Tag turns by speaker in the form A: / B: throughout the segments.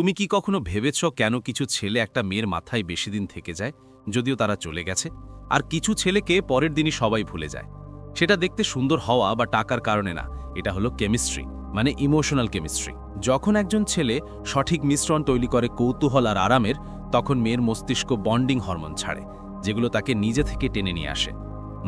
A: তুমি কি কখনো ভেবেছ কেন কিছু ছেলে একটা মেয়ের মাথায় বেশি দিন থেকে যায়, যদিও তারা চলে গেছে? আর কিছু ছেলেকে পরের দিনই সবাই ভুলে যায়। সেটা দেখতে সুন্দর হওয়া বা টাকার কারণে না, এটা হলো কেমিস্ট্রি মানে ইমোশনাল কেমিস্ট্রি। যখন একজন ছেলে সঠিক মিশ্রণ তৈরি করে কৌতূহল আর আরামের, তখন মেয়ের মস্তিষ্ক বন্ডিং হরমোন ছাড়ে, যেগুলো তাকে নিজে থেকে টেনে নিয়ে আসে।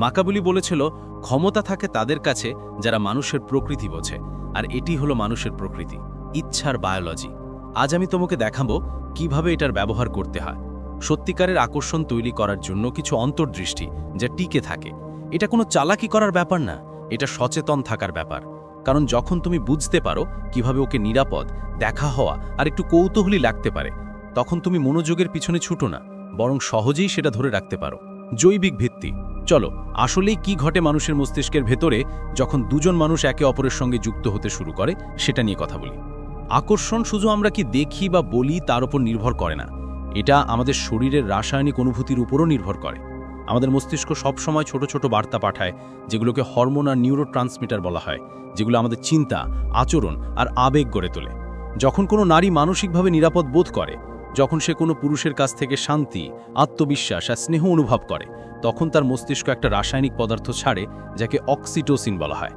A: মাকাবুলি বলেছিল, ক্ষমতা থাকে তাদের কাছে যারা মানুষের প্রকৃতি বোঝে, আর এটি হলো মানুষের প্রকৃতি, ইচ্ছার বায়োলজি আজ আমি তোমাকে দেখাবো কীভাবে এটার ব্যবহার করতে হয়। সত্যিকারের আকর্ষণ তৈরি করার জন্য কিছু অন্তর্দৃষ্টি যা টিকে থাকে। এটা কোনো চালাকি করার ব্যাপার না, এটা সচেতন থাকার ব্যাপার। কারণ যখন তুমি বুঝতে পারো কীভাবে ওকে নিরাপদ, দেখা হওয়া আর একটু কৌতূহলী লাগতে পারে, তখন তুমি মনোযোগের পিছনে ছুটো না, বরং সহজেই সেটা ধরে রাখতে পারো। জৈবিক ভিত্তি। চলো, আসলেই কি ঘটে মানুষের মস্তিষ্কের ভেতরে যখন দুজন মানুষ একে অপরের সঙ্গে যুক্ত হতে শুরু করে, সেটা নিয়ে কথা বলি। আকর্ষণ শুধু আমরা কি দেখি বা বলি তার উপর নির্ভর করে না। এটা আমাদের শরীরের রাসায়নিক অনুভূতির উপরও নির্ভর করে। আমাদের মস্তিষ্ক সবসময় ছোট ছোট বার্তা পাঠায়, যেগুলোকে হরমোন আর নিউরো বলা হয়, যেগুলো আমাদের চিন্তা, আচরণ আর আবেগ গড়ে তোলে। যখন কোনো নারী মানসিকভাবে নিরাপদ বোধ করে, যখন সে কোনো পুরুষের কাছ থেকে শান্তি, আত্মবিশ্বাস আর স্নেহ অনুভব করে, তখন তার মস্তিষ্ক একটা রাসায়নিক পদার্থ ছাড়ে, যাকে অক্সিটোসিন বলা হয়।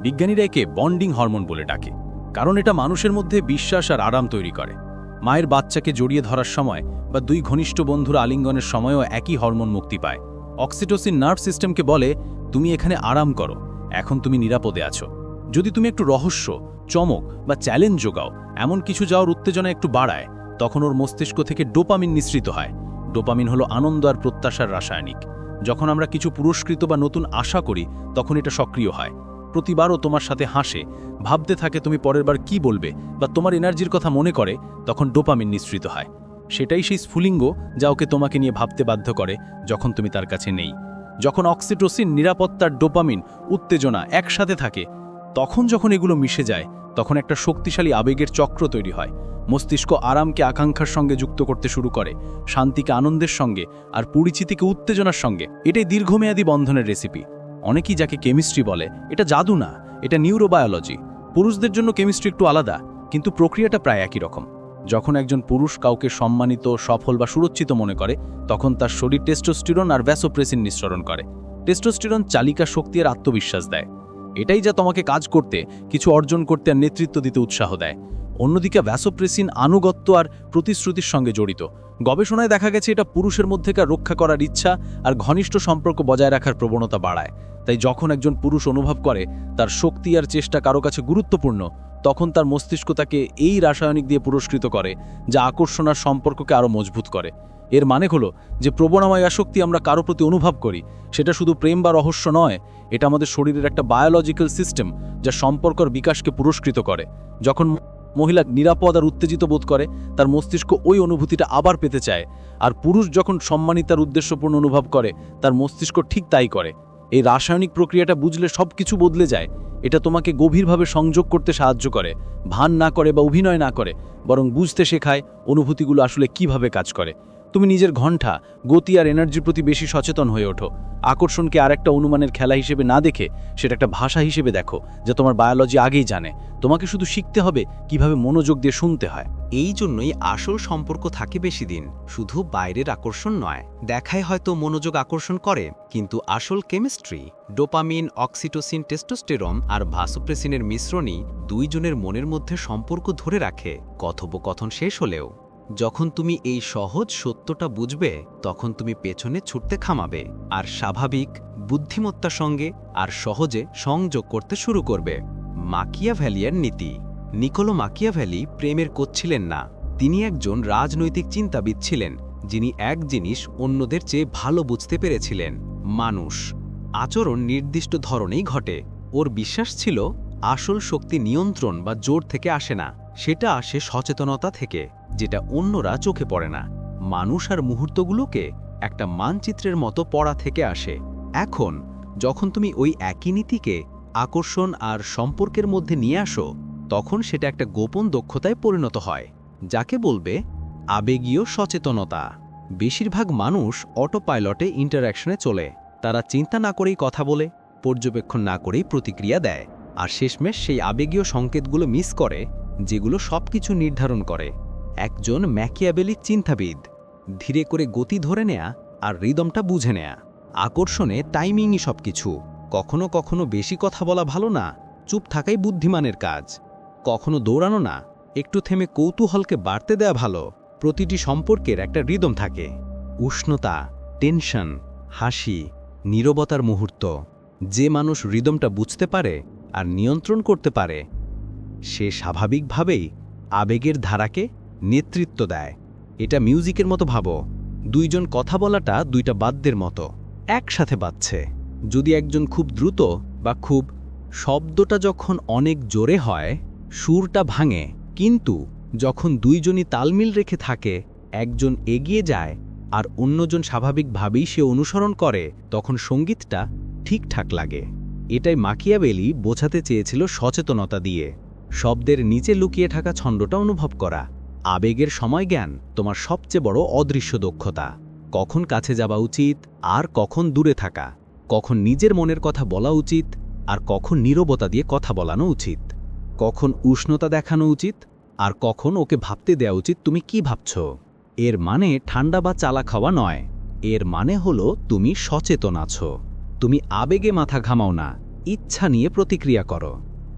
A: বিজ্ঞানীরা একে বন্ডিং হরমোন বলে ডাকে। কারণ এটা মানুষের মধ্যে বিশ্বাস আর আরাম তৈরি করে। মায়ের বাচ্চাকে জড়িয়ে ধরার সময় বা দুই ঘনিষ্ঠ বন্ধুর আলিঙ্গনের সময়ও একই হরমোন মুক্তি পায়। অক্সিটোসিন নার্ভ সিস্টেমকে বলে, তুমি এখানে আরাম করো, এখন তুমি নিরাপদে আছো। যদি তুমি একটু রহস্য, চমক বা চ্যালেঞ্জ যোগাও, এমন কিছু যাওয়ার উত্তেজনা একটু বাড়ায়, তখন ওর মস্তিষ্ক থেকে ডোপামিন নিঃসৃত হয়। ডোপামিন হলো আনন্দ আর প্রত্যাশার রাসায়নিক। যখন আমরা কিছু পুরস্কৃত বা নতুন আশা করি, তখন এটা সক্রিয় হয়। প্রতিবারও তোমার সাথে হাসে, ভাবতে থাকে তুমি পরের বার কি বলবে বা তোমার এনার্জির কথা মনে করে, তখন ডোপামিন নিঃসৃত হয়। সেটাই সেই স্ফুলিঙ্গ যা ওকে তোমাকে নিয়ে ভাবতে বাধ্য করে যখন তুমি তার কাছে নেই। যখন অক্সিটোসিন নিরাপত্তার ডোপামিন, উত্তেজনা একসাথে থাকে, তখন যখন এগুলো মিশে যায়, তখন একটা শক্তিশালী আবেগের চক্র তৈরি হয়। মস্তিষ্ক আরামকে আকাঙ্ক্ষার সঙ্গে যুক্ত করতে শুরু করে, শান্তিকে আনন্দের সঙ্গে আর পরিচিতিকে উত্তেজনার সঙ্গে। এটাই দীর্ঘমেয়াদী বন্ধনের রেসিপি অনেকেই যাকে কেমিস্ট্রি বলে, এটা জাদু না, এটা নিউরোবায়োলজি পুরুষদের জন্য কেমিস্ট্রি একটু আলাদা, কিন্তু প্রক্রিয়াটা প্রায় একই রকম। যখন একজন পুরুষ কাউকে সম্মানিত, সফল বা সুরক্ষিত মনে করে, তখন তার শরীর টেস্টোস্টিরন আর ভ্যাসোপ্রেসিন নিঃসরণ করে। টেস্টোস্টিরন চালিকা শক্তি আর আত্মবিশ্বাস দেয়। এটাই যা তোমাকে কাজ করতে, কিছু অর্জন করতে আর নেতৃত্ব দিতে উৎসাহ দেয়। অন্যদিকে ভ্যাসোপ্রেসিন আনুগত্য আর প্রতিশ্রুতির সঙ্গে জড়িত। গবেষণায় দেখা গেছে এটা পুরুষের মধ্যেকার রক্ষা করার ইচ্ছা আর ঘনিষ্ঠ সম্পর্ক বজায় রাখার প্রবণতা বাড়ায়। তাই যখন একজন পুরুষ অনুভব করে, তার শক্তি আর চেষ্টা কারও কাছে গুরুত্বপূর্ণ, তখন তার মস্তিষ্ক তাকে এই রাসায়নিক দিয়ে পুরস্কৃত করে, যা আকর্ষণ আর সম্পর্ককে আরও মজবুত করে। এর মানে হলো যে প্রবণাময় আসক্তি আমরা কারও প্রতি অনুভব করি, সেটা শুধু প্রেম বা রহস্য নয়, এটা আমাদের শরীরের একটা বায়োলজিক্যাল সিস্টেম যা সম্পর্কর বিকাশকে পুরস্কৃত করে। যখন মহিলা নিরাপদ আর উত্তেজিত বোধ করে, তার মস্তিষ্ক ওই অনুভূতিটা আবার পেতে চায়। আর পুরুষ যখন সম্মানিতার উদ্দেশ্যপূর্ণ অনুভব করে, তার মস্তিষ্ক ঠিক তাই করে। এই রাসায়নিক প্রক্রিয়াটা বুঝলে সব কিছু বদলে যায়। এটা তোমাকে গভীরভাবে সংযোগ করতে সাহায্য করে। ভান না করে বা অভিনয় না করে, বরং বুঝতে শেখায় অনুভূতিগুলো আসলে কীভাবে কাজ করে। তুমি নিজের ঘণ্টা, গতি আর এনার্জির প্রতি বেশি সচেতন হয়ে ওঠো। আকর্ষণকে আর একটা অনুমানের খেলা হিসেবে না দেখে সেটা একটা ভাষা হিসেবে দেখো, যা তোমার বায়োলজি আগেই জানে। তোমাকে শুধু শিখতে হবে কীভাবে মনোযোগ দিয়ে শুনতে হয়।
B: এই জন্যই আসল সম্পর্ক থাকে বেশি দিন শুধু বাইরের আকর্ষণ নয়। দেখায় হয়তো মনোযোগ আকর্ষণ করে, কিন্তু আসল কেমিস্ট্রি ডোপামিন অক্সিটোসিন টেস্টোস্টেরম আর ভাসোপ্রেসিনের মিশ্রণই দুইজনের মনের মধ্যে সম্পর্ক ধরে রাখে, কথোপকথন শেষ হলেও। যখন তুমি এই সহজ সত্যটা বুঝবে, তখন তুমি পেছনে ছুটতে খামাবে আর স্বাভাবিক বুদ্ধিমত্তার সঙ্গে আর সহজে সংযোগ করতে শুরু করবে। মাকিয়া ভ্যালিয়ার নীতি। নিকোলো মাকিয়া ভ্যালি প্রেমের কোচ ছিলেন না। তিনি একজন রাজনৈতিক চিন্তাবিদ ছিলেন, যিনি এক জিনিস অন্যদের চেয়ে ভালো বুঝতে পেরেছিলেন, মানুষ। আচরণ নির্দিষ্ট ধরনেই ঘটে। ওর বিশ্বাস ছিল, আসল শক্তি নিয়ন্ত্রণ বা জোর থেকে আসে না, সেটা আসে সচেতনতা থেকে। যেটা অন্যরা চোখে পড়ে না। মানুষ আর মুহূর্তগুলোকে একটা মানচিত্রের মতো পড়া থেকে আসে। এখন, যখন তুমি ওই একই নীতিকে আকর্ষণ আর সম্পর্কের মধ্যে নিয়ে আসো, তখন সেটা একটা গোপন দক্ষতায় পরিণত হয়, যাকে বলবে আবেগীয় সচেতনতা। বেশিরভাগ মানুষ অটো পাইলটে ইন্টারাকশনে চলে। তারা চিন্তা না করেই কথা বলে, পর্যবেক্ষণ না করেই প্রতিক্রিয়া দেয়। আর শেষমেশ সেই আবেগীয় সংকেতগুলো মিস করে, যেগুলো সবকিছু নির্ধারণ করে। একজন ম্যাকিয়াবেলিক চিন্তাবিদ। ধীরে করে গতি ধরে নেয়া আর রিদমটা বুঝে নেয়া। আকর্ষণে, টাইমিংই সব কিছু কখনো কখনো বেশি কথা বলা ভালো না, চুপ থাকাই বুদ্ধিমানের কাজ। কখনো দৌড়ানো না, একটু থেমে কৌতূহলকে বাড়তে দেয়া ভালো। প্রতিটি সম্পর্কের একটা রিদম থাকে। উষ্ণতা, টেনশন, হাসি, নীরবতার মুহূর্ত। যে মানুষ রিদমটা বুঝতে পারে আর নিয়ন্ত্রণ করতে পারে, সে স্বাভাবিকভাবেই আবেগের ধারাকে নেতৃত্ব দেয়। এটা মিউজিকের মতো ভাবো। দুইজন কথা বলাটা দুইটা বাদ্যের মতো। একসাথে বাজছে। যদি একজন খুব দ্রুত বা খুব শব্দটা যখন অনেক জোরে হয়, সুরটা ভাঙে। কিন্তু যখন দুইজনই তালমিল রেখে থাকে, একজন এগিয়ে যায় আর অন্যজন স্বাভাবিকভাবেই সে অনুসরণ করে, তখন সঙ্গীতটা ঠিকঠাক লাগে। এটাই মাকিয়াবেলি বোঝাতে চেয়েছিল সচেতনতা দিয়ে। শব্দের নিচে লুকিয়ে থাকা ছন্দটা অনুভব করা। আবেগের সময় জ্ঞান তোমার সবচেয়ে বড় অদৃশ্য দক্ষতা। কখন কাছে যাওয়া উচিত আর কখন দূরে থাকা। কখন নিজের মনের কথা বলা উচিত আর কখন নীরবতা দিয়ে কথা বলানো উচিত। কখন উষ্ণতা দেখানো উচিত আর কখন ওকে ভাবতে দেওয়া উচিত তুমি কি ভাবছ। এর মানে ঠান্ডা বা চালা খাওয়া নয়। এর মানে হলো তুমি সচেতন আছো। তুমি আবেগে মাথা ঘামাও না। ইচ্ছা নিয়ে প্রতিক্রিয়া করো।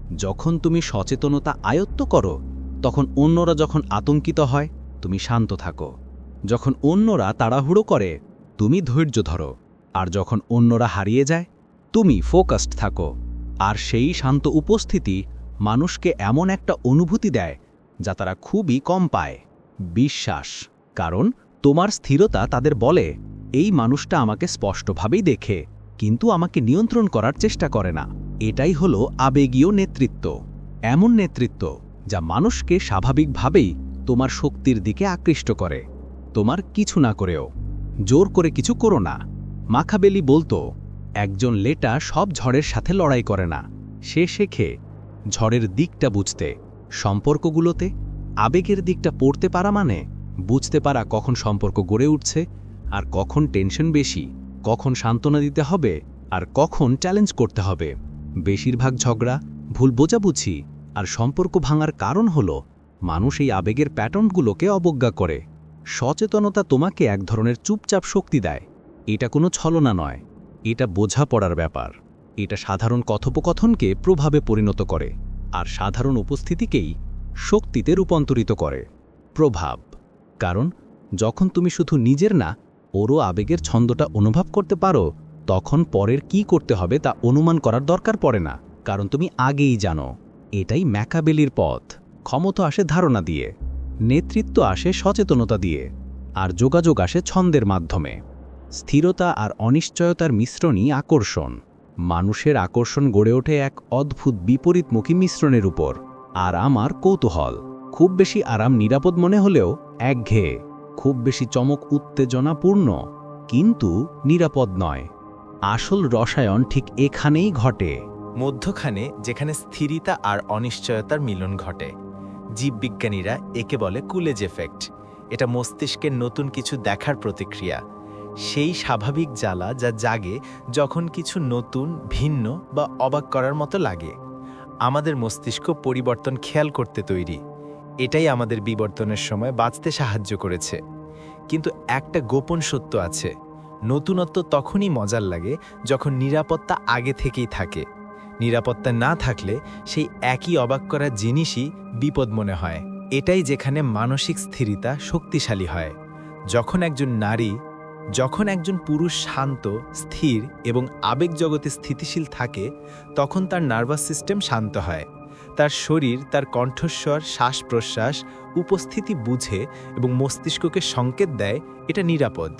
B: যখন তুমি সচেতনতা আয়ত্ত করো তখন অন্যরা যখন আতঙ্কিত হয়, তুমি শান্ত থাকো। যখন অন্যরা তাড়াহুড়ো করে, তুমি ধৈর্য ধরো। আর যখন অন্যরা হারিয়ে যায়, তুমি ফোকাসড থাকো। আর সেই শান্ত উপস্থিতি মানুষকে এমন একটা অনুভূতি দেয়, যা তারা খুবই কম পায়। বিশ্বাস। কারণ তোমার স্থিরতা তাদের বলে, এই মানুষটা আমাকে স্পষ্টভাবেই দেখে, কিন্তু আমাকে নিয়ন্ত্রণ করার চেষ্টা করে না। এটাই হলো আবেগীয় নেতৃত্ব। এমন নেতৃত্ব যা মানুষকে স্বাভাবিকভাবেই তোমার শক্তির দিকে আকৃষ্ট করে। তোমার কিছু না করেও। জোর করে কিছু করো না। মাখাবেলি বলতো, একজন লেটা সব ঝড়ের সাথে লড়াই করে না। সে শেখে ঝড়ের দিকটা বুঝতে। সম্পর্কগুলোতে আবেগের দিকটা পড়তে পারা মানে? বুঝতে পারা কখন সম্পর্ক গড়ে উঠছে, আর কখন টেনশন বেশি, কখন সান্ত্বনা দিতে হবে, আর কখন চ্যালেঞ্জ করতে হবে। বেশিরভাগ ঝগড়া ভুল বোঝাবুঝি আর সম্পর্ক ভাঙার কারণ হল, মানুষ এই আবেগের প্যাটার্নগুলোকে অবজ্ঞা করে। সচেতনতা তোমাকে এক ধরনের চুপচাপ শক্তি দেয়। এটা কোনো ছলনা নয়। এটা বোঝাপড়ার ব্যাপার। এটা সাধারণ কথোপকথনকে প্রভাবে পরিণত করে আর সাধারণ উপস্থিতিকেই শক্তিতে রূপান্তরিত করে। প্রভাব। কারণ, যখন তুমি শুধু নিজের না, ওরও আবেগের ছন্দটা অনুভব করতে পারো, তখন পরের কি করতে হবে তা অনুমান করার দরকার পড়ে না, কারণ তুমি আগেই জানো। এটাই ম্যাকাবেলির পথ। ক্ষমতা আসে ধারণা দিয়ে, নেতৃত্ব আসে সচেতনতা দিয়ে, আর যোগাযোগ আসে ছন্দের মাধ্যমে। স্থিরতা আর অনিশ্চয়তার মিশ্রণই আকর্ষণ। মানুষের আকর্ষণ গড়ে ওঠে এক অদ্ভুত বিপরীতমুখী মিশ্রণের উপর। আর আমার কৌতূহল, খুব বেশি আরাম নিরাপদ মনে হলেও একঘেয়ে, খুব বেশি চমক উত্তেজনাপূর্ণ, কিন্তু নিরাপদ নয়। আসল রসায়ন ঠিক এখানেই ঘটে।
C: মধ্যখানে, যেখানে স্থিরিতা আর অনিশ্চয়তার মিলন ঘটে। জীববিজ্ঞানীরা একে বলে কুলেজ এফেক্ট। এটা মস্তিষ্কের নতুন কিছু দেখার প্রতিক্রিয়া। সেই স্বাভাবিক জ্বালা যা জাগে যখন কিছু নতুন, ভিন্ন বা অবাক করার মতো লাগে। আমাদের মস্তিষ্ক পরিবর্তন খেয়াল করতে তৈরি। এটাই আমাদের বিবর্তনের সময় বাঁচতে সাহায্য করেছে। কিন্তু একটা গোপন সত্য আছে। নতুনত্ব তখনই মজার লাগে যখন নিরাপত্তা আগে থেকেই থাকে। নিরাপত্তা না থাকলে সেই একই অবাক করা জিনিসই বিপদ মনে হয়। এটাই যেখানে মানসিক স্থিরতা শক্তিশালী হয়। যখন একজন নারী, যখন একজন পুরুষ শান্ত, স্থির এবং আবেগ জগতে স্থিতিশীল থাকে, তখন তার নার্ভাস সিস্টেম শান্ত হয়। তার শরীর, তার কণ্ঠস্বর শ্বাস প্রশ্বাস উপস্থিতি বুঝে এবং মস্তিষ্ককে সংকেত দেয়, এটা নিরাপদ।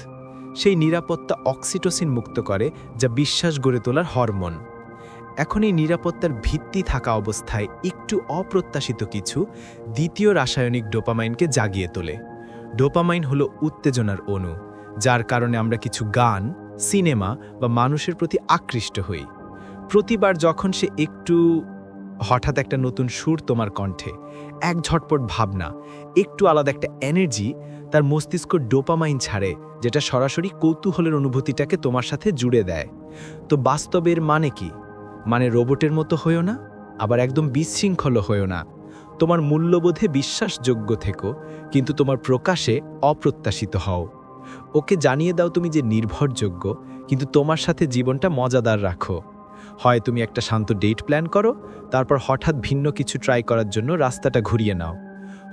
C: সেই নিরাপত্তা অক্সিটোসিন মুক্ত করে, যা বিশ্বাস গড়ে তোলার হরমোন। এখন এই নিরাপত্তার ভিত্তি থাকা অবস্থায় একটু অপ্রত্যাশিত কিছু দ্বিতীয় রাসায়নিক ডোপামাইনকে জাগিয়ে তোলে। ডোপামাইন হলো উত্তেজনার অণু, যার কারণে আমরা কিছু গান, সিনেমা বা মানুষের প্রতি আকৃষ্ট হই। প্রতিবার যখন সে একটু হঠাৎ একটা নতুন সুর তোমার কণ্ঠে, এক ঝটপট ভাবনা, একটু আলাদা একটা এনার্জি তার মস্তিষ্ক ডোপামাইন ছাড়ে, যেটা সরাসরি কৌতূহলের অনুভূতিটাকে তোমার সাথে জুড়ে দেয়। তো বাস্তবের মানে কি? মানে রোবটের মতো হয়েও না, আবার একদম বিশৃঙ্খল হয়েও না।
D: তোমার মূল্যবোধে বিশ্বাসযোগ্য থেকো, কিন্তু তোমার প্রকাশে অপ্রত্যাশিত হও। ওকে জানিয়ে দাও তুমি যে নির্ভরযোগ্য, কিন্তু তোমার সাথে জীবনটা মজাদার রাখো। হয় তুমি একটা শান্ত ডেট প্ল্যান করো, তারপর হঠাৎ ভিন্ন কিছু ট্রাই করার জন্য রাস্তাটা ঘুরিয়ে নাও।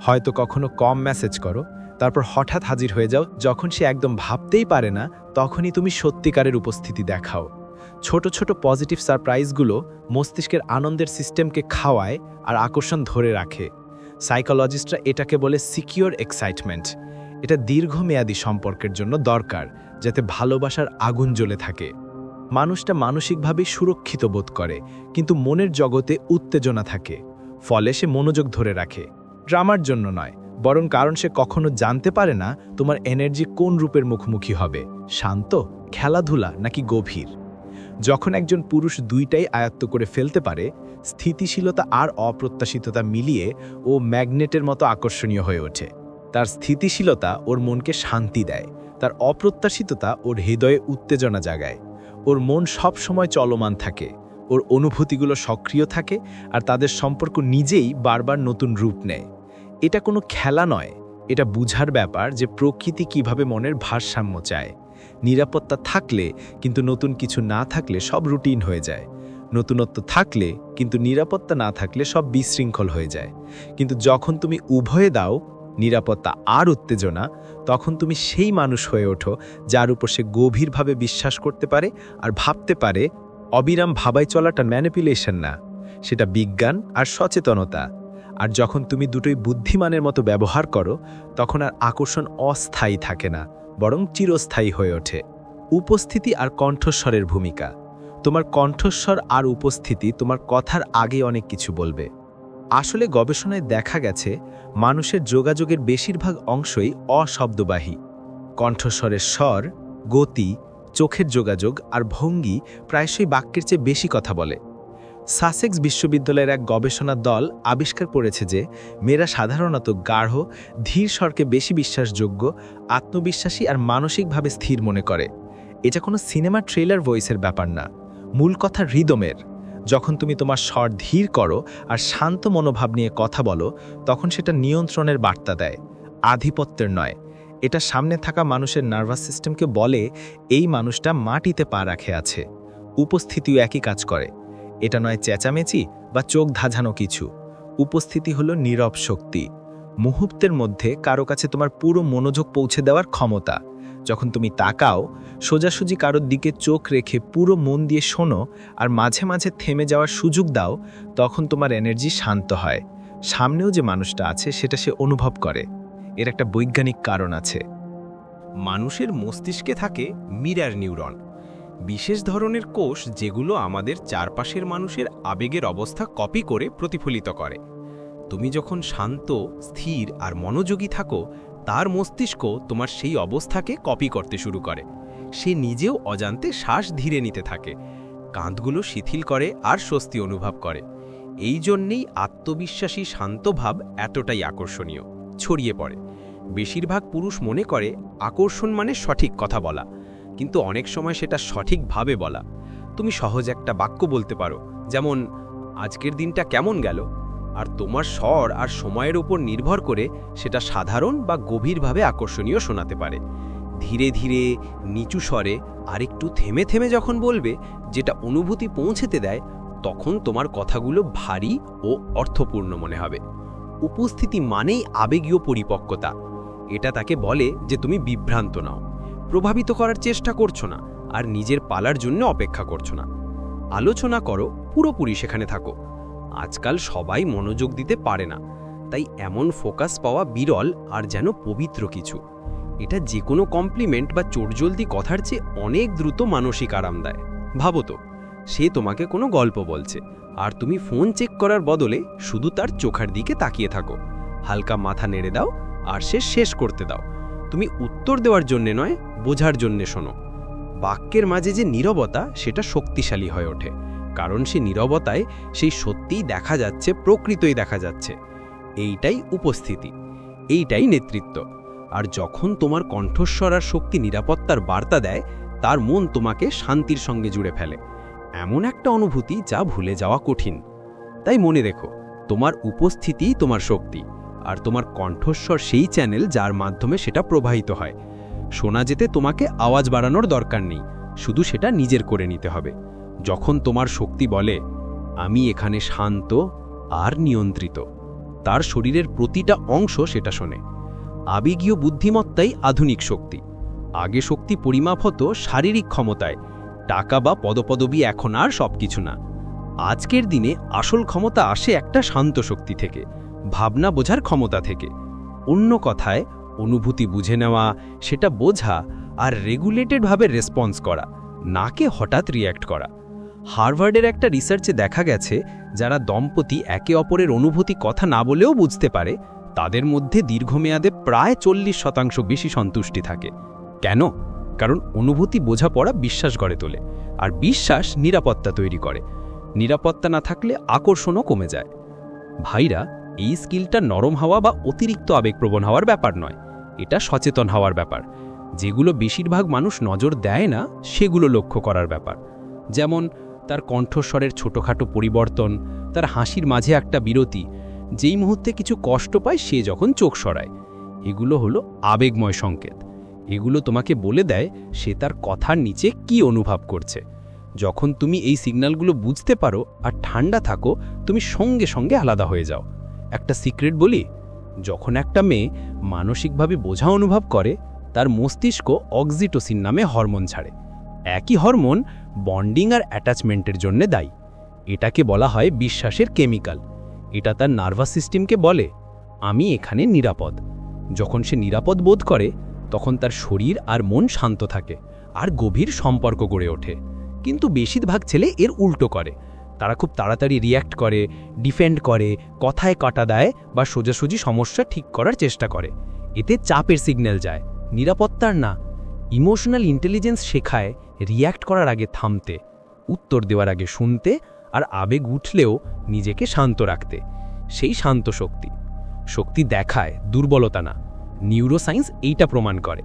D: হয়তো কখনো কম মেসেজ করো, তারপর হঠাৎ হাজির হয়ে যাও, যখন সে একদম ভাবতেই পারে না, তখনই তুমি সত্যিকারের উপস্থিতি দেখাও। ছোট ছোট পজিটিভ সারপ্রাইজগুলো মস্তিষ্কের আনন্দের সিস্টেমকে খাওয়ায় আর আকর্ষণ ধরে রাখে। সাইকোলজিস্টরা এটাকে বলে সিকিওর এক্সাইটমেন্ট। এটা দীর্ঘমেয়াদী সম্পর্কের জন্য দরকার, যাতে ভালোবাসার আগুন জ্বলে থাকে। মানুষটা মানসিকভাবে সুরক্ষিত বোধ করে, কিন্তু মনের জগতে উত্তেজনা থাকে। ফলে সে মনোযোগ ধরে রাখে। ড্রামার জন্য নয়, বরং কারণ সে কখনো জানতে পারে না তোমার এনার্জি কোন রূপের মুখোমুখি হবে। শান্ত, খেলাধুলা নাকি গভীর? যখন একজন পুরুষ দুইটাই আয়ত্ত করে ফেলতে পারে, স্থিতিশীলতা আর অপ্রত্যাশিততা মিলিয়ে ও ম্যাগনেটের মতো আকর্ষণীয় হয়ে ওঠে। তার স্থিতিশীলতা ওর মনকে শান্তি দেয়, তার অপ্রত্যাশিততা ওর হৃদয়ে উত্তেজনা জাগায়, ওর মন সব সময় চলমান থাকে, ওর অনুভূতিগুলো সক্রিয় থাকে আর তাদের সম্পর্ক নিজেই বারবার নতুন রূপ নেয়। এটা কোনো খেলা নয়, এটা বুঝার ব্যাপার যে প্রকৃতি কীভাবে মনের ভারসাম্য চায়। নিরাপত্তা থাকলে কিন্তু নতুন কিছু না থাকলে সব রুটিন হয়ে যায়। নতুনত্ব থাকলে কিন্তু নিরাপত্তা না থাকলে সব বিশৃঙ্খল হয়ে যায়। কিন্তু যখন তুমি উভয়ে দাও, নিরাপত্তা আর উত্তেজনা, তখন তুমি সেই মানুষ হয়ে ওঠো যার উপর সে গভীরভাবে বিশ্বাস করতে পারে আর ভাবতে পারে অবিরাম ভাবাই চলাটা ম্যানিপুলেশন না। সেটা বিজ্ঞান আর সচেতনতা। আর যখন তুমি দুটোই বুদ্ধিমানের মতো ব্যবহার করো, তখন আর আকর্ষণ অস্থায়ী থাকে না। বরং চিরস্থায়ী হয়ে ওঠে। উপস্থিতি আর কণ্ঠস্বরের ভূমিকা। তোমার কণ্ঠস্বর আর উপস্থিতি তোমার কথার আগে অনেক কিছু বলবে। আসলে গবেষণায় দেখা গেছে, মানুষের যোগাযোগের বেশিরভাগ অংশই অশব্দবাহী। কণ্ঠস্বরের স্বর, গতি, চোখের যোগাযোগ আর ভঙ্গি প্রায়শই বাক্যের চেয়ে বেশি কথা বলে। সাসেক্স বিশ্ববিদ্যালয়ের এক গবেষণা দল আবিষ্কার করেছে যে মেয়েরা সাধারণত গাঢ়, ধীর স্বরকে বেশি বিশ্বাসযোগ্য, আত্মবিশ্বাসী আর মানসিকভাবে স্থির মনে করে। এটা কোনো সিনেমা ট্রেলার ভয়েসের ব্যাপার না। মূল কথা হৃদমের। যখন তুমি তোমার স্বর ধীর করো আর শান্ত মনোভাব নিয়ে কথা বলো, তখন সেটা নিয়ন্ত্রণের বার্তা দেয়। আধিপত্যের নয়। এটা সামনে থাকা মানুষের নার্ভাস সিস্টেমকে বলে, এই মানুষটা মাটিতে পা রাখে আছে। উপস্থিতিও একই কাজ করে। এটা নয় চেঁচামেচি বা চোখ ধাঁঝানো কিছু। উপস্থিতি হলো নীরব শক্তি। মুহূর্তের মধ্যে কারও কাছে তোমার পুরো মনোযোগ পৌঁছে দেওয়ার ক্ষমতা। যখন তুমি তাকাও, সোজাসুজি কারোর দিকে চোখ রেখে পুরো মন দিয়ে শোনো আর মাঝে মাঝে থেমে যাওয়ার সুযোগ দাও, তখন তোমার এনার্জি শান্ত হয়। সামনেও যে মানুষটা আছে, সেটা সে অনুভব করে। এর একটা বৈজ্ঞানিক কারণ আছে।
A: মানুষের মস্তিষ্কে থাকে মিরার নিউরন বিশেষ ধরনের কোষ যেগুলো আমাদের চারপাশের মানুষের আবেগের অবস্থা কপি করে প্রতিফলিত করে। তুমি যখন শান্ত, স্থির আর মনোযোগী থাকো, তার মস্তিষ্ক তোমার সেই অবস্থাকে কপি করতে শুরু করে। সে নিজেও অজান্তে শ্বাস ধীরে নিতে থাকে। কাঁধগুলো শিথিল করে আর স্বস্তি অনুভব করে। এই জন্যেই আত্মবিশ্বাসী শান্তভাব এতটাই আকর্ষণীয়, ছড়িয়ে পড়ে। বেশিরভাগ পুরুষ মনে করে আকর্ষণ মানে সঠিক কথা বলা। কিন্তু অনেক সময় সেটা সঠিকভাবে বলা। তুমি সহজ একটা বাক্য বলতে পারো, যেমন, আজকের দিনটা কেমন গেল? আর তোমার স্বর আর সময়ের উপর নির্ভর করে সেটা সাধারণ বা গভীরভাবে আকর্ষণীয় শোনাতে পারে। ধীরে ধীরে নিচু স্বরে আর একটু থেমে থেমে যখন বলবে, যেটা অনুভূতি পৌঁছেতে দেয়, তখন তোমার কথাগুলো ভারী ও অর্থপূর্ণ মনে হবে। উপস্থিতি মানেই আবেগীয় পরিপক্কতা। এটা তাকে বলে যে তুমি বিভ্রান্ত নাও। প্রভাবিত করার চেষ্টা করছ না, আর নিজের পালার জন্য অপেক্ষা করছ না। আলোচনা করো, পুরোপুরি সেখানে থাকো। আজকাল সবাই মনোযোগ দিতে পারে না, তাই এমন ফোকাস পাওয়া বিরল আর যেন পবিত্র কিছু। এটা যে কোনো কমপ্লিমেন্ট বা চোরজলদি কথার চেয়ে অনেক দ্রুত মানসিক আরাম দেয়। ভাবো তো, সে তোমাকে কোনো গল্প বলছে, আর তুমি ফোন চেক করার বদলে শুধু তার চোখার দিকে তাকিয়ে থাকো। হালকা মাথা নেড়ে দাও, আর সে শেষ করতে দাও। তুমি উত্তর দেওয়ার জন্যে নয়, বোঝার জন্যে শোনো। বাক্যের মাঝে যে নীরবতা, সেটা শক্তিশালী হয়ে ওঠে, কারণ সে নীরবতায় সেই সত্যিই দেখা যাচ্ছে, প্রকৃতই দেখা যাচ্ছে। এইটাই উপস্থিতি, এইটাই নেতৃত্ব। আর যখন তোমার কণ্ঠস্বর আর শক্তি নিরাপত্তার বার্তা দেয়, তার মন তোমাকে শান্তির সঙ্গে জুড়ে ফেলে। এমন একটা অনুভূতি যা ভুলে যাওয়া কঠিন। তাই মনে রেখো,
E: তোমার উপস্থিতিই তোমার শক্তি। আর তোমার কণ্ঠস্বর সেই চ্যানেল যার মাধ্যমে সেটা প্রবাহিত হয়। শোনা যেতে তোমাকে আওয়াজ বাড়ানোর দরকার নেই, শুধু সেটা নিজের করে নিতে হবে। যখন তোমার শক্তি বলে, আমি এখানে শান্ত আর নিয়ন্ত্রিত তার শরীরের প্রতিটা অংশ সেটা শোনে। আবেগীয় বুদ্ধিমত্তাই আধুনিক শক্তি। আগে শক্তি পরিমাপ হতো শারীরিক ক্ষমতায়, টাকা বা পদপদবি এখন আর সবকিছু না। আজকের দিনে আসল ক্ষমতা আসে একটা শান্ত শক্তি থেকে। ভাবনা বোঝার ক্ষমতা থেকে। অন্য কথায়, অনুভূতি বুঝে নেওয়া, সেটা বোঝা আর রেগুলেটেডভাবে রেসপন্স করা, নাকে হঠাৎ রিয়্যাক্ট করা। হার্ভার্ডের একটা রিসার্চে দেখা গেছে, যারা দম্পতি একে অপরের অনুভূতি কথা না বলেও বুঝতে পারে, তাদের মধ্যে দীর্ঘমেয়াদে প্রায় চল্লিশ শতাংশ বেশি সন্তুষ্টি থাকে। কেন? কারণ অনুভূতি বোঝাপড়া বিশ্বাস গড়ে তোলে, আর বিশ্বাস নিরাপত্তা তৈরি করে। নিরাপত্তা না থাকলে আকর্ষণও কমে যায়। ভাইরা এই স্কিলটা নরম হওয়া বা অতিরিক্ত আবেগপ্রবণ হওয়ার ব্যাপার নয়। এটা সচেতন হওয়ার ব্যাপার। যেগুলো বেশিরভাগ মানুষ নজর দেয় না, সেগুলো লক্ষ্য করার ব্যাপার। যেমন, তার কণ্ঠস্বরের ছোটোখাটো পরিবর্তন, তার হাসির মাঝে একটা বিরতি, যেই মুহূর্তে কিছু কষ্ট পায় সে যখন চোখ সরায়। এগুলো হলো আবেগময় সংকেত। এগুলো তোমাকে বলে দেয় সে তার কথার নিচে কি অনুভব করছে। যখন তুমি এই সিগন্যালগুলো বুঝতে পারো আর ঠান্ডা থাকো, তুমি সঙ্গে সঙ্গে আলাদা হয়ে যাও। একটা সিক্রেট বলি? যখন একটা মেয়ে মানসিকভাবে বোঝা অনুভব করে, তার মস্তিষ্ক অক্সিটোসিন নামে হরমোন ছাড়ে। একই হরমোন বন্ডিং আর অ্যাটাচমেন্টের জন্য দায়ী। এটাকে বলা হয় বিশ্বাসের কেমিক্যাল। এটা তার নার্ভাস সিস্টেমকে বলে, আমি এখানে নিরাপদ। যখন সে নিরাপদ বোধ করে, তখন তার শরীর আর মন শান্ত থাকে, আর গভীর সম্পর্ক গড়ে ওঠে। কিন্তু বেশিরভাগ ছেলে এর উল্টো করে। তারা খুব তাড়াতাড়ি রিয়্যাক্ট করে ডিফেন্ড করে, কথায় কাটা দেয় বা সোজাসুজি সমস্যা ঠিক করার চেষ্টা করে। এতে চাপের সিগন্যাল যায়। নিরাপত্তার না। ইমোশনাল ইন্টেলিজেন্স শেখায় রিয়্যাক্ট করার আগে থামতে, উত্তর দেওয়ার আগে শুনতে আর আবেগ উঠলেও নিজেকে শান্ত রাখতে। সেই শান্ত শক্তি। শক্তি দেখায়, দুর্বলতা না। নিউরোসায়েন্স এইটা প্রমাণ করে।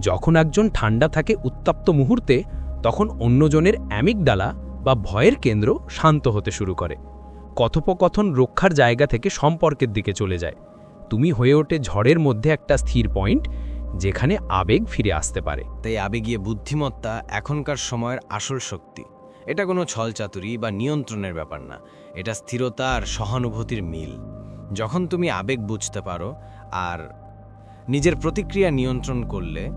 E: যখন একজন ঠান্ডা থাকে উত্তপ্ত মুহূর্তে, তখন অন্যজনের অ্যামিকডালা বা ভয়ের কেন্দ্র শান্ত হতে শুরু করে। কথোপকথন রক্ষার জায়গা থেকে সম্পর্কের দিকে চলে যায়। তুমি হয়ে ওঠে ঝড়ের মধ্যে একটা স্থির পয়েন্ট, যেখানে আবেগ ফিরে আসতে পারে।
B: তাই আবেগীয় বুদ্ধিমত্তা এখনকার সময়ের আসল শক্তি। এটা কোনো ছলচাতুরি বা নিয়ন্ত্রণের ব্যাপার না। এটা স্থিরতা আর সহানুভূতির মিল। যখন তুমি আবেগ বুঝতে পারো আর নিজের প্রতিক্রিয়া নিয়ন্ত্রণ করলে,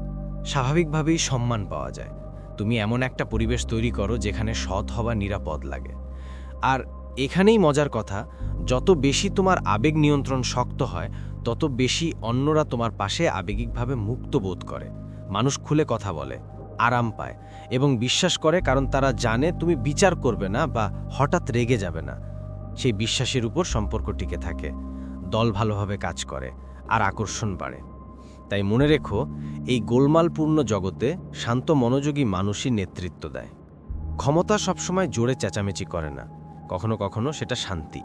B: স্বাভাবিকভাবেই সম্মান পাওয়া যায়। তুমি এমন একটা পরিবেশ তৈরি করো যেখানে সৎ হওয়া নিরাপদ লাগে। আর এখানেই মজার কথা, যত বেশি তোমার আবেগ নিয়ন্ত্রণ শক্ত হয়, তত বেশি অন্যরা তোমার পাশে আবেগিকভাবে মুক্ত বোধ করে। মানুষ খুলে কথা বলে, আরাম পায় এবং বিশ্বাস করে কারণ তারা জানে তুমি বিচার করবে না বা হঠাৎ রেগে যাবে না। সেই বিশ্বাসের উপর সম্পর্ক টিকে থাকে, দল ভালোভাবে কাজ করে, আর আকর্ষণ বাড়ে। তাই মনে রেখো, এই গোলমালপূর্ণ জগতে শান্ত মনোযোগী মানুষই নেতৃত্ব দেয়। ক্ষমতা সবসময় জোরে চেঁচামেচি করে না, কখনো কখনো সেটা শান্তি।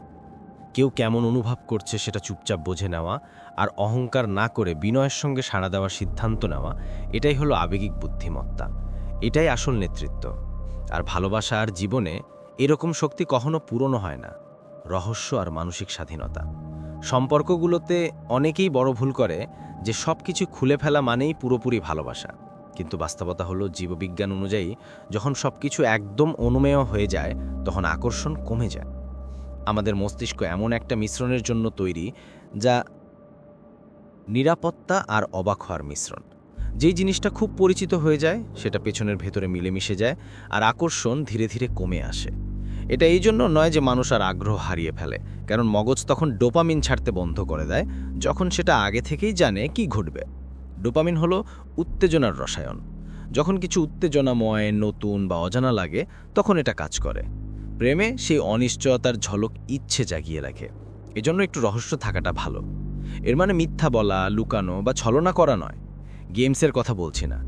B: কেউ কেমন অনুভব করছে সেটা চুপচাপ বোঝে নেওয়া আর অহংকার না করে বিনয়ের সঙ্গে সাড়া দেওয়ার সিদ্ধান্ত নেওয়া, এটাই হলো আবেগিক বুদ্ধিমত্তা। এটাই আসল নেতৃত্ব। আর ভালোবাসা আর জীবনে এরকম শক্তি কখনো পূরণ হয় না। রহস্য আর মানসিক স্বাধীনতা। সম্পর্কগুলোতে অনেকেই বড় ভুল করে যে সব কিছু খুলে ফেলা মানেই পুরোপুরি ভালোবাসা। কিন্তু বাস্তবতা হলো জীববিজ্ঞান অনুযায়ী যখন সব কিছু একদম অনুমেয় হয়ে যায়, তখন আকর্ষণ কমে যায়। আমাদের মস্তিষ্ক এমন একটা মিশ্রণের জন্য তৈরি যা নিরাপত্তা আর অবাক হওয়ার মিশ্রণ। যেই জিনিসটা খুব পরিচিত হয়ে যায়, সেটা পেছনের ভেতরে মিলেমিশে যায় আর আকর্ষণ ধীরে ধীরে কমে আসে। এটা এই জন্য নয় যে মানুষ আর আগ্রহ হারিয়ে ফেলে, কারণ মগজ তখন ডোপামিন ছাড়তে বন্ধ করে দেয়, যখন সেটা আগে থেকেই জানে কি ঘটবে। ডোপামিন হলো উত্তেজনার রসায়ন। যখন কিছু উত্তেজনাময়, নতুন বা অজানা লাগে, তখন এটা কাজ করে। প্রেমে সেই অনিশ্চয়তার ঝলক ইচ্ছে জাগিয়ে রাখে। এজন্য একটু রহস্য থাকাটা ভালো। এর মানে মিথ্যা বলা, লুকানো বা ছলনা করা নয়। গেমসের কথা বলছি না।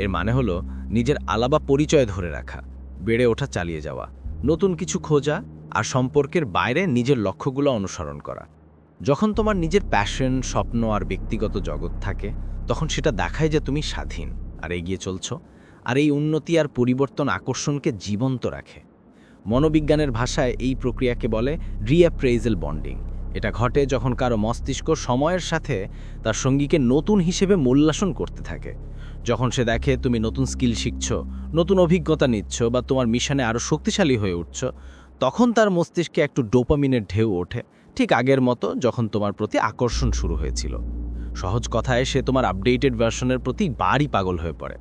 B: এর মানে হলো নিজের আলাবা পরিচয় ধরে রাখা, বেড়ে ওঠা, চালিয়ে যাওয়া। নতুন কিছু খোঁজা আর সম্পর্কের বাইরে নিজের লক্ষ্যগুলো অনুসরণ করা। যখন তোমার নিজের প্যাশন স্বপ্ন আর ব্যক্তিগত জগৎ থাকে, তখন সেটা দেখায় যে তুমি স্বাধীন আর এগিয়ে চলছ আর এই উন্নতি আর পরিবর্তন আকর্ষণকে জীবন্ত রাখে।
F: মনোবিজ্ঞানের ভাষায় এই প্রক্রিয়াকে বলে রিঅ্যাপ্রেইজেল বন্ডিং এটা ঘটে যখন কারও মস্তিষ্ক সময়ের সাথে তার সঙ্গীকে নতুন হিসেবে মূল্যাসন করতে থাকে। যখন সে দেখে তুমি নতুন স্কিল শিখছ, নতুন অভিজ্ঞতা নিচ্ছ বা তোমার মিশনে আরও শক্তিশালী হয়ে উঠছ, তখন তার মস্তিষ্কে একটু ডোপামিনের ঢেউ ওঠে, ঠিক আগের মতো যখন তোমার প্রতি আকর্ষণ শুরু হয়েছিল। সহজ কথায়, সে তোমার আপডেটেড ভার্সনের প্রতি বারই পাগল হয়ে পড়ে।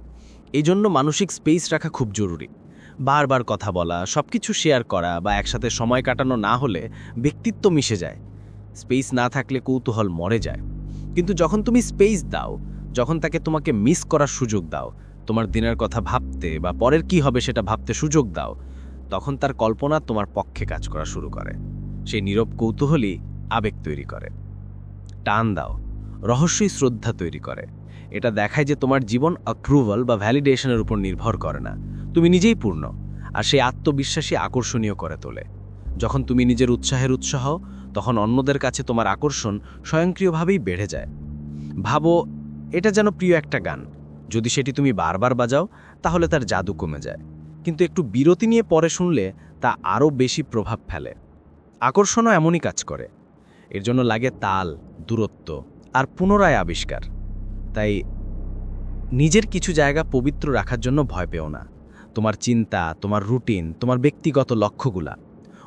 F: এই জন্য মানসিক স্পেস রাখা খুব জরুরি। বারবার কথা বলা সব কিছু শেয়ার করা বা একসাথে সময় কাটানো না হলে ব্যক্তিত্ব মিশে যায়। স্পেস না থাকলে কৌতূহল মরে যায়। কিন্তু যখন তুমি স্পেস দাও যখন তাকে তোমাকে মিস করার সুযোগ দাও, তোমার দিনের কথা ভাবতে বা পরের কি হবে সেটা ভাবতে সুযোগ দাও, তখন তার কল্পনা তোমার পক্ষে কাজ করা শুরু করে। সেই নীরব কৌতূহলী আবেগ তৈরি করে। টান দাও, রহস্যই শ্রদ্ধা তৈরি করে। এটা দেখায় যে তোমার জীবন অ্যাপ্রুভাল বা ভ্যালিডেশনের উপর নির্ভর করে না। তুমি নিজেই পূর্ণ, আর সেই আত্মবিশ্বাসী আকর্ষণীয় করে তোলে। যখন তুমি নিজের উৎসাহের উৎসাহ তখন অন্যদের কাছে তোমার আকর্ষণ স্বয়ংক্রিয়ভাবেই বেড়ে যায়। ভাবো এটা যেন প্রিয় একটা গান। যদি সেটি তুমি বারবার বাজাও, তাহলে তার জাদু কমে যায়। কিন্তু একটু বিরতি নিয়ে পরে শুনলে তা আরও বেশি প্রভাব ফেলে। আকর্ষণও এমনই কাজ করে। এর জন্য লাগে তাল, দূরত্ব আর পুনরায় আবিষ্কার। তাই নিজের কিছু জায়গা পবিত্র রাখার জন্য ভয় পেও না। তোমার চিন্তা, তোমার রুটিন, তোমার ব্যক্তিগত লক্ষ্যগুলা।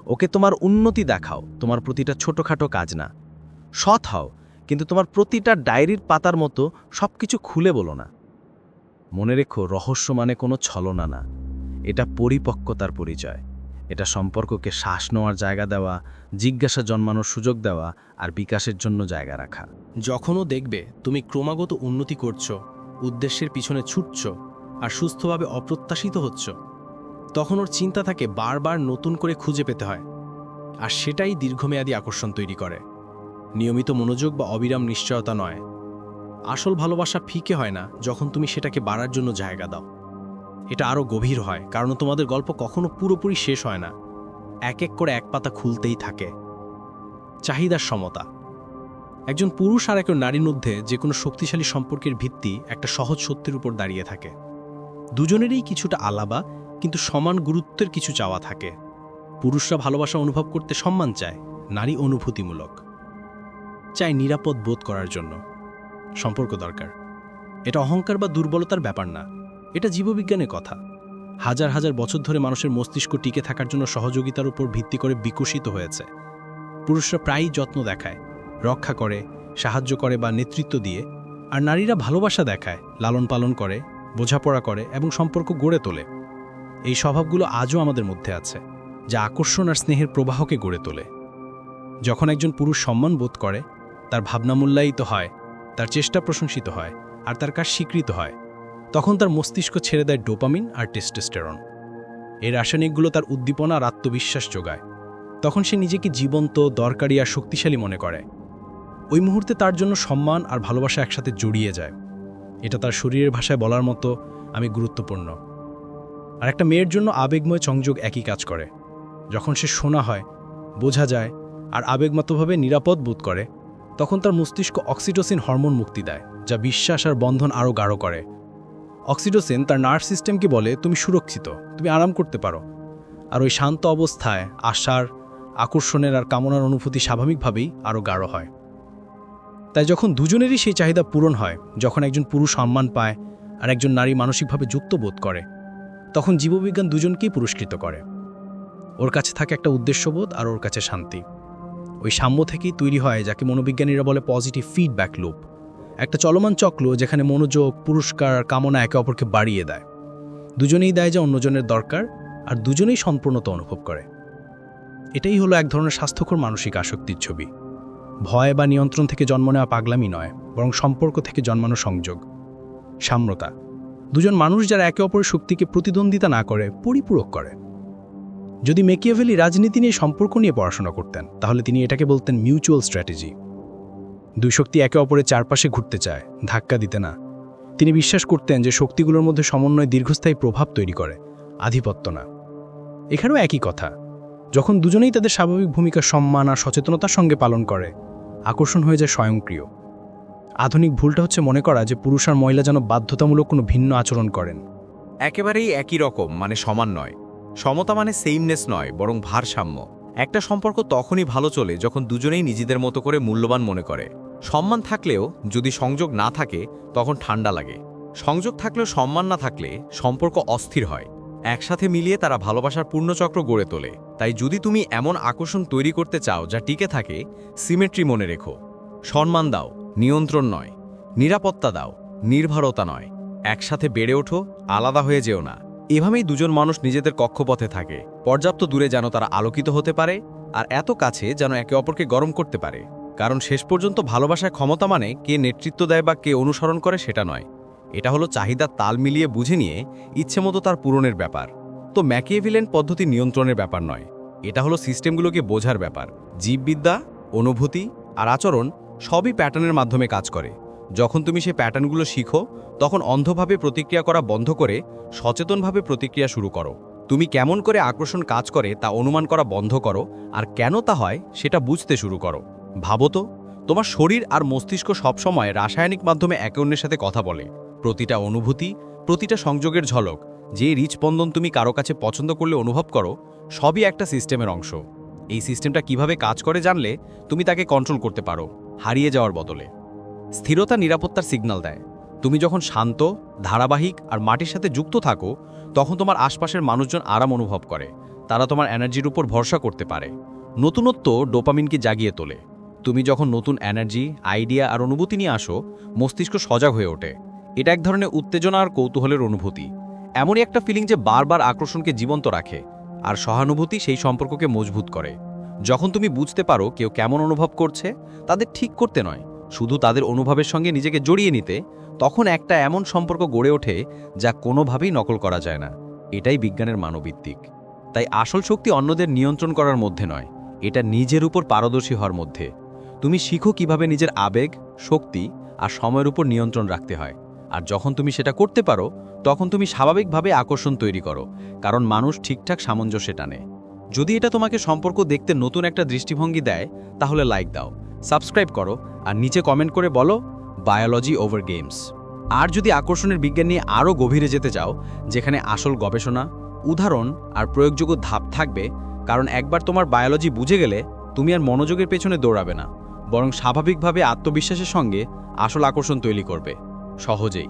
F: ওকে তোমার উন্নতি দেখাও। তোমার প্রতিটা ছোটোখাটো কাজ না। সৎ হও। কিন্তু তোমার প্রতিটা ডায়েরির পাতার মতো সব কিছু খুলে বলো না। মনে রেখো, রহস্য মানে কোনো ছলনা না। এটা পরিপক্কতার পরিচয়। এটা সম্পর্ককে শ্বাস নেওয়ার জায়গা দেওয়া, জিজ্ঞাসা জন্মানোর সুযোগ দেওয়া আর বিকাশের জন্য জায়গা রাখা।
G: যখনও দেখবে তুমি ক্রমাগত উন্নতি করছ, উদ্দেশ্যের পিছনে ছুটছ আর সুস্থভাবে অপ্রত্যাশিত হচ্ছ, তখন ওর চিন্তা থাকে বারবার নতুন করে খুঁজে পেতে হয়। আর সেটাই দীর্ঘমেয়াদী আকর্ষণ তৈরি করে। নিয়মিত মনোযোগ বা অবিরাম নিশ্চয়তা নয়। আসল ভালোবাসা ফিকে হয় না যখন তুমি সেটাকে বাড়ার জন্য জায়গা দাও। এটা আরও গভীর হয়, কারণ তোমাদের গল্প কখনো পুরোপুরি শেষ হয় না। এক এক করে এক পাতা খুলতেই থাকে। চাহিদার সমতা। একজন পুরুষ আর একজন নারীর মধ্যে যে কোনো শক্তিশালী সম্পর্কের ভিত্তি একটা সহজ সত্যের উপর দাঁড়িয়ে থাকে। দুজনেরই কিছুটা আলাবা কিন্তু সমান গুরুত্বের কিছু চাওয়া থাকে। পুরুষরা ভালোবাসা অনুভব করতে সম্মান চায়, নারী অনুভূতিমূলক। চায় নিরাপদ বোধ করার জন্য। সম্পর্ক দরকার। এটা অহংকার বা দুর্বলতার ব্যাপার না। এটা জীববিজ্ঞানের কথা। হাজার হাজার বছর ধরে মানুষের মস্তিষ্ক টিকে থাকার জন্য সহযোগিতার উপর ভিত্তি করে বিকশিত হয়েছে। পুরুষরা প্রায়ই যত্ন দেখায়, রক্ষা করে, সাহায্য করে বা নেতৃত্ব দিয়ে, আর নারীরা ভালোবাসা দেখায়, লালন পালন করে, বোঝাপড়া করে এবং সম্পর্ক গড়ে তোলে। এই স্বভাবগুলো আজও আমাদের মধ্যে আছে, যা আকর্ষণ আর স্নেহের প্রবাহকে গড়ে তোলে। যখন একজন পুরুষ সম্মান বোধ করে তার ভাবনা মূল্যায়িত হয়, তার চেষ্টা প্রশংসিত হয়, আর তার কাজ স্বীকৃত হয়। তখন তার মস্তিষ্ক ছেড়ে দেয় ডোপামিন আর টেস্টোস্টেরন। এই রাসায়নিকগুলো তার উদ্দীপনা আর আত্মবিশ্বাস যোগায়। তখন সে নিজেকে জীবন্ত, দরকারি আর শক্তিশালী মনে করে। ওই মুহূর্তে তার জন্য সম্মান আর ভালোবাসা একসাথে জড়িয়ে যায়। এটা তার শরীরের ভাষায় বলার মতো আমি গুরুত্বপূর্ণ। আর একটা মেয়ের জন্য আবেগময় সংযোগ একই কাজ করে। যখন সে শোনা হয়, বোঝা যায়, আর আবেগমতভাবে নিরাপদ বোধ করে তখন তার মস্তিষ্ক অক্সিটোসিন হরমোন মুক্তি দেয়, যা বিশ্বাস আর বন্ধন আরও গাঢ় করে। অক্সিটোসিন তার নার্ভ সিস্টেমকে বলে, তুমি সুরক্ষিত, তুমি আরাম করতে পারো। আর ওই শান্ত অবস্থায় আশার, আকর্ষণের আর কামনার অনুভূতি স্বাভাবিকভাবেই আরও গাঢ় হয়। তাই যখন দুজনেরই সেই চাহিদা পূরণ হয়, যখন একজন পুরুষ সম্মান পায় আর একজন নারী মানসিকভাবে যুক্ত বোধ করে, তখন জীববিজ্ঞান দুজনকেই পুরস্কৃত করে। ওর কাছে থাকে একটা উদ্দেশ্যবোধ আর ওর কাছে শান্তি। ওই সাম্য থেকেই তৈরি হয় যাকে মনোবিজ্ঞানীরা বলে পজিটিভ ফিডব্যাক লুপ একটা চলমান চক্র যেখানে মনোযোগ, পুরস্কার, কামনা একে অপরকে বাড়িয়ে দেয়। দুজনেই দেয় যা অন্যজনের দরকার আর দুজনেই সম্পূর্ণতা অনুভব করে। এটাই হলো এক ধরনের স্বাস্থ্যকর মানসিক আসক্তির ছবি। ভয় বা নিয়ন্ত্রণ থেকে জন্ম নেওয়া পাগলামি নয়, বরং সম্পর্ক থেকে জন্মানো সংযোগ। সাম্যতা। দুজন মানুষ যারা একে অপরের শক্তিকে প্রতিদ্বন্দ্বিতা না করে, পরিপূরক করে। যদি মেকিয়াভেলি রাজনীতি নিয়ে সম্পর্ক নিয়ে পড়াশোনা করতেন, তাহলে তিনি এটাকে বলতেন মিউচুয়াল স্ট্র্যাটেজি। দুই শক্তি একে অপরের চারপাশে ঘুরতে চায়, ধাক্কা দিতে না। তিনি বিশ্বাস করতেন যে শক্তিগুলোর মধ্যে সমন্বয় দীর্ঘস্থায়ী প্রভাব তৈরি করে, আধিপত্য না। এখানেও একই কথা। যখন দুজনেই তাদের স্বাভাবিক ভূমিকা সম্মান আর সচেতনতার সঙ্গে পালন করে, আকর্ষণ হয়ে যায় স্বয়ংক্রিয়। আধুনিক ভুলটা হচ্ছে মনে করা যে পুরুষ আর মহিলা যেন বাধ্যতামূলক কোনো ভিন্ন আচরণ করেন।
H: একেবারেই একই রকম মানে সমান নয়। সমতা মানে সেইমনেস নয়, বরং ভারসাম্য। একটা সম্পর্ক তখনই ভালো চলে যখন দুজনেই নিজেদের মতো করে মূল্যবান মনে করে। সম্মান থাকলেও যদি সংযোগ না থাকে, তখন ঠান্ডা লাগে। সংযোগ থাকলেও সম্মান না থাকলে সম্পর্ক অস্থির হয়। একসাথে মিলিয়ে তারা ভালোবাসার পূর্ণচক্র গড়ে তোলে। তাই যদি তুমি এমন আকর্ষণ তৈরি করতে চাও যা টিকে থাকে সিমেট্রি মনে রেখো। সম্মান দাও, নিয়ন্ত্রণ নয়। নিরাপত্তা দাও, নির্ভরতা নয়। একসাথে বেড়ে ওঠো, আলাদা হয়ে যেও না। এভাবেই দুজন মানুষ নিজেদের কক্ষপথে থাকে। পর্যাপ্ত দূরে যেন তারা আলোকিত হতে পারে আর এত কাছে যেন একে অপরকে গরম করতে পারে। কারণ শেষ পর্যন্ত ভালোবাসায় ক্ষমতা মানে কে নেতৃত্ব দেয় বা কে অনুসরণ করে সেটা নয়। এটা হলো চাহিদা তাল মিলিয়ে বুঝে নিয়ে ইচ্ছে মতো তার পূরণের ব্যাপার। তো ম্যাকিয়েভিলেন পদ্ধতি নিয়ন্ত্রণের ব্যাপার নয়। এটা হলো সিস্টেমগুলোকে বোঝার ব্যাপার। জীববিদ্যা, অনুভূতি আর আচরণ সবই প্যাটার্নের মাধ্যমে কাজ করে। যখন তুমি সেই প্যাটার্নগুলো শিখো, তখন অন্ধভাবে প্রতিক্রিয়া করা বন্ধ করে সচেতনভাবে প্রতিক্রিয়া শুরু করো। তুমি কেমন করে আকর্ষণ কাজ করে তা অনুমান করা বন্ধ করো, আর কেন তা হয় সেটা বুঝতে শুরু করো। ভাবো তো, তোমার শরীর আর মস্তিষ্ক সবসময় রাসায়নিক মাধ্যমে একে অন্যের সাথে কথা বলে। প্রতিটা অনুভূতি, প্রতিটা সংযোগের ঝলক, যে হৃৎস্পন্দন তুমি কারও কাছে পছন্দ করলে অনুভব করো, সবই একটা সিস্টেমের অংশ। এই সিস্টেমটা কীভাবে কাজ করে জানলে তুমি তাকে কন্ট্রোল করতে পারো, হারিয়ে যাওয়ার বদলে। স্থিরতা নিরাপত্তার সিগন্যাল দেয়। তুমি যখন শান্ত, ধারাবাহিক আর মাটির সাথে যুক্ত থাকো, তখন তোমার আশপাশের মানুষজন আরাম অনুভব করে। তারা তোমার এনার্জির উপর ভরসা করতে পারে। নতুনত্ব ডোপামিনকে জাগিয়ে তোলে। তুমি যখন নতুন এনার্জি আইডিয়া আর অনুভূতি নিয়ে আসো, মস্তিষ্ক সজাগ হয়ে ওঠে। এটা এক ধরনের উত্তেজনা আর কৌতূহলের অনুভূতি। এমনই একটা ফিলিং যে বারবার আকর্ষণকে জীবন্ত রাখে, আর সহানুভূতি সেই সম্পর্ককে মজবুত করে। যখন তুমি বুঝতে পারো কেউ কেমন অনুভব করছে, তাদের ঠিক করতে নয়। শুধু তাদের অনুভবের সঙ্গে নিজেকে জড়িয়ে নিতে, তখন একটা এমন সম্পর্ক গড়ে ওঠে যা কোনোভাবেই নকল করা যায় না। এটাই বিজ্ঞানের মানবিত্তিক তাই আসল শক্তি অন্যদের নিয়ন্ত্রণ করার মধ্যে নয়, এটা নিজের উপর পারদর্শী হওয়ার মধ্যে। তুমি শিখো কীভাবে নিজের আবেগ, শক্তি আর সময়ের উপর নিয়ন্ত্রণ রাখতে হয়। আর যখন তুমি সেটা করতে পারো, তখন তুমি স্বাভাবিকভাবে আকর্ষণ তৈরি করো, কারণ মানুষ ঠিকঠাক সামঞ্জস্যে টানে। যদি এটা তোমাকে সম্পর্ক দেখতে নতুন একটা দৃষ্টিভঙ্গি দেয়, তাহলে লাইক দাও। সাবস্ক্রাইব করো আর নিচে কমেন্ট করে বলো বায়োলজি ওভার গেমস আর যদি আকর্ষণের বিজ্ঞান নিয়ে আরও গভীরে যেতে চাও, যেখানে আসল গবেষণা, উদাহরণ আর প্রয়োগযোগ্য ধাপ থাকবে, কারণ একবার তোমার বায়োলজি বুঝে গেলে তুমি আর মনোযোগের পেছনে দৌড়াবে না, বরং স্বাভাবিকভাবে আত্মবিশ্বাসের সঙ্গে আসল আকর্ষণ তৈরি করবে। সহজেই।